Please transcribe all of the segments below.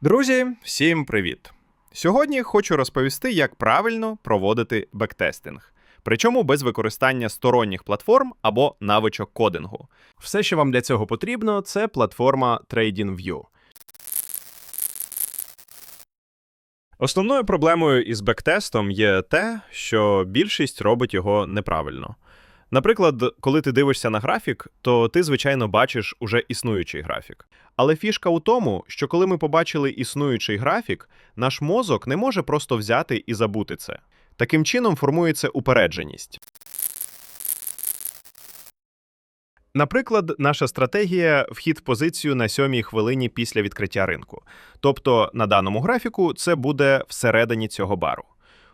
Друзі, всім привіт! Сьогодні хочу розповісти, як правильно проводити бектестинг, причому без використання сторонніх платформ або навичок кодингу. Все, що вам для цього потрібно, це платформа TradingView. Основною проблемою із бектестом є те, що більшість робить його неправильно. Наприклад, коли ти дивишся на графік, то ти, звичайно, бачиш уже існуючий графік. Але фішка у тому, що коли ми побачили існуючий графік, наш мозок не може просто взяти і забути це. Таким чином формується упередженість. Наприклад, наша стратегія вхід в позицію на сьомій хвилині після відкриття ринку. Тобто на даному графіку це буде всередині цього бару.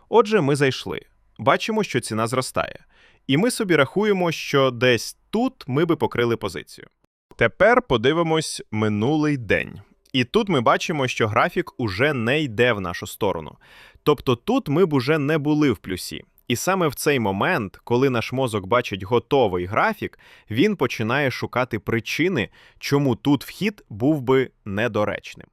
Отже, ми зайшли. Бачимо, що ціна зростає. І ми собі рахуємо, що десь тут ми би покрили позицію. Тепер подивимось минулий день. І тут ми бачимо, що графік уже не йде в нашу сторону. Тобто тут ми б уже не були в плюсі. І саме в цей момент, коли наш мозок бачить готовий графік, він починає шукати причини, чому тут вхід був би недоречним.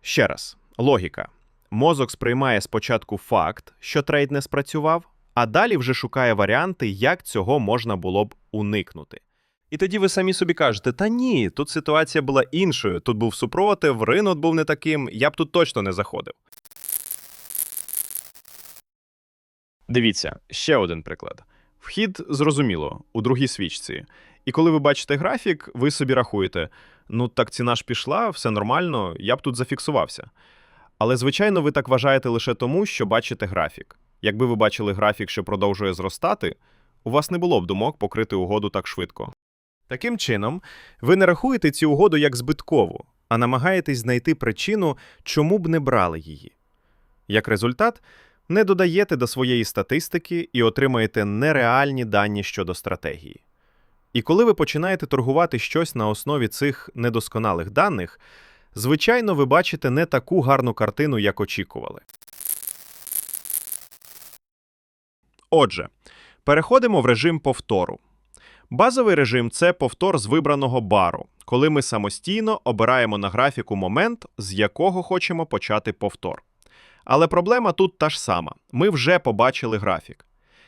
Ще раз, логіка. Мозок сприймає спочатку факт, що трейд не спрацював, а далі вже шукає варіанти, як цього можна було б уникнути. І тоді ви самі собі кажете: та ні, тут ситуація була іншою, тут був супротив, ринок був не таким, я б тут точно не заходив. Дивіться, ще один приклад. Вхід зрозуміло у другій свічці. І коли ви бачите графік, ви собі рахуєте: ну так ціна ж пішла, все нормально, я б тут зафіксувався. Але, звичайно, ви так вважаєте лише тому, що бачите графік. Якби ви бачили графік, що продовжує зростати, у вас не було б думок покрити угоду так швидко. Таким чином, ви не рахуєте цю угоду як збиткову, а намагаєтесь знайти причину, чому б не брали її. Як результат, не додаєте до своєї статистики і отримаєте нереальні дані щодо стратегії. І коли ви починаєте торгувати щось на основі цих недосконалих даних, звичайно, ви бачите не таку гарну картину, як очікували. Отже, переходимо в режим повтору. Базовий режим це повтор з вибраного бару, коли ми самостійно обираємо на графіку момент, з якого хочемо почати повтор. Але проблема тут та ж сама: ми вже побачили графік.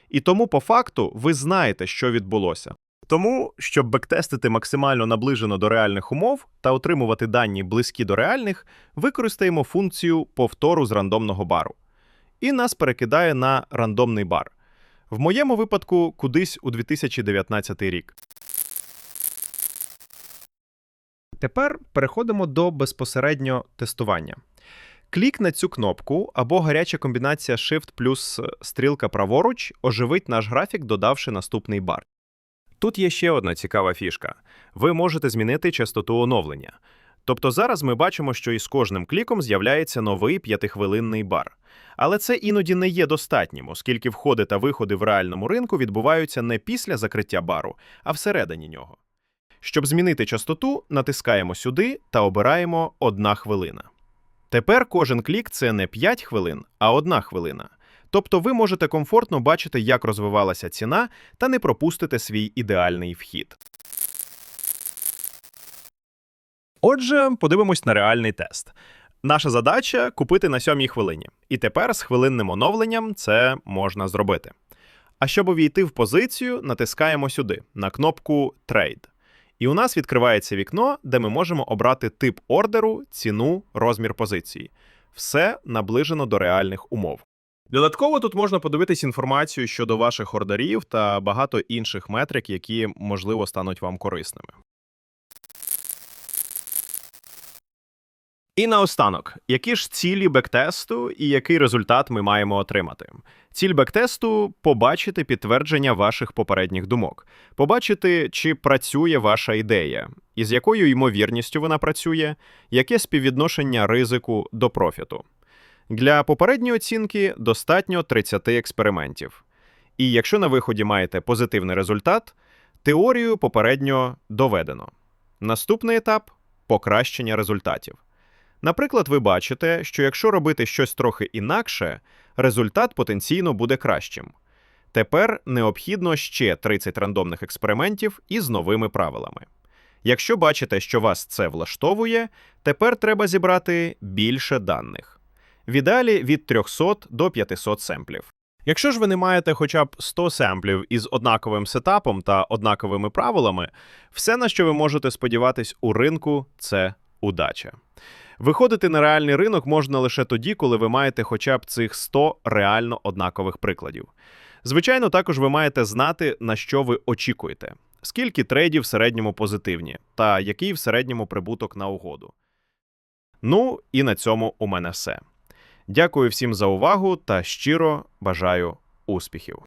І тому, по факту, ви знаєте, що відбулося. Тому, щоб бектестити максимально наближено до реальних умов та отримувати дані близькі до реальних, використаємо функцію повтору з рандомного бару. І нас перекидає на рандомний бар. В моєму випадку кудись у 2019 рік. Тепер переходимо до безпосередньо тестування. Клік на цю кнопку або гаряча комбінація Shift плюс стрілка праворуч оживить наш графік, додавши наступний бар. Тут є ще одна цікава фішка: ви можете змінити частоту оновлення. Тобто зараз ми бачимо, що із кожним кліком з'являється новий п'ятихвилинний бар. Але це іноді не є достатнім, оскільки входи та виходи в реальному ринку відбуваються не після закриття бару, а всередині нього. Щоб змінити частоту, натискаємо сюди та обираємо одна хвилина. Тепер кожен клік це не 5 хвилин, а одна хвилина. Тобто ви можете комфортно бачити, як розвивалася ціна, та не пропустите свій ідеальний вхід. Отже, подивимось на реальний тест. Наша задача купити на сьомій хвилині. І тепер з хвилинним оновленням це можна зробити. А щоб увійти в позицію, натискаємо сюди на кнопку Trade. І у нас відкривається вікно, де ми можемо обрати тип ордеру, ціну, розмір позиції. Все наближено до реальних умов. Додатково тут можна подивитись інформацію щодо ваших ордерів та багато інших метрик, які, можливо, стануть вам корисними. І наостанок, які ж цілі бектесту і який результат ми маємо отримати? Ціль бектесту побачити підтвердження ваших попередніх думок, побачити, чи працює ваша ідея, і з якою ймовірністю вона працює, яке співвідношення ризику до профіту. Для попередньої оцінки достатньо 30 експериментів. І якщо на виході маєте позитивний результат, теорію попередньо доведено. Наступний етап покращення результатів. Наприклад, ви бачите, що якщо робити щось трохи інакше, результат потенційно буде кращим. Тепер необхідно ще 30 рандомних експериментів із новими правилами. Якщо бачите, що вас це влаштовує, тепер треба зібрати більше даних. В ідеалі від 300 до 500 семплів. Якщо ж ви не маєте хоча б 100 семплів із однаковим сетапом та однаковими правилами, все, на що ви можете сподіватись у ринку, це удача. Виходити на реальний ринок можна лише тоді, коли ви маєте хоча б цих 100 реально однакових прикладів. Звичайно, також ви маєте знати, на що ви очікуєте, скільки трейдів в середньому позитивні, та який в середньому прибуток на угоду. Ну і на цьому у мене все. Дякую всім за увагу та щиро бажаю успіхів.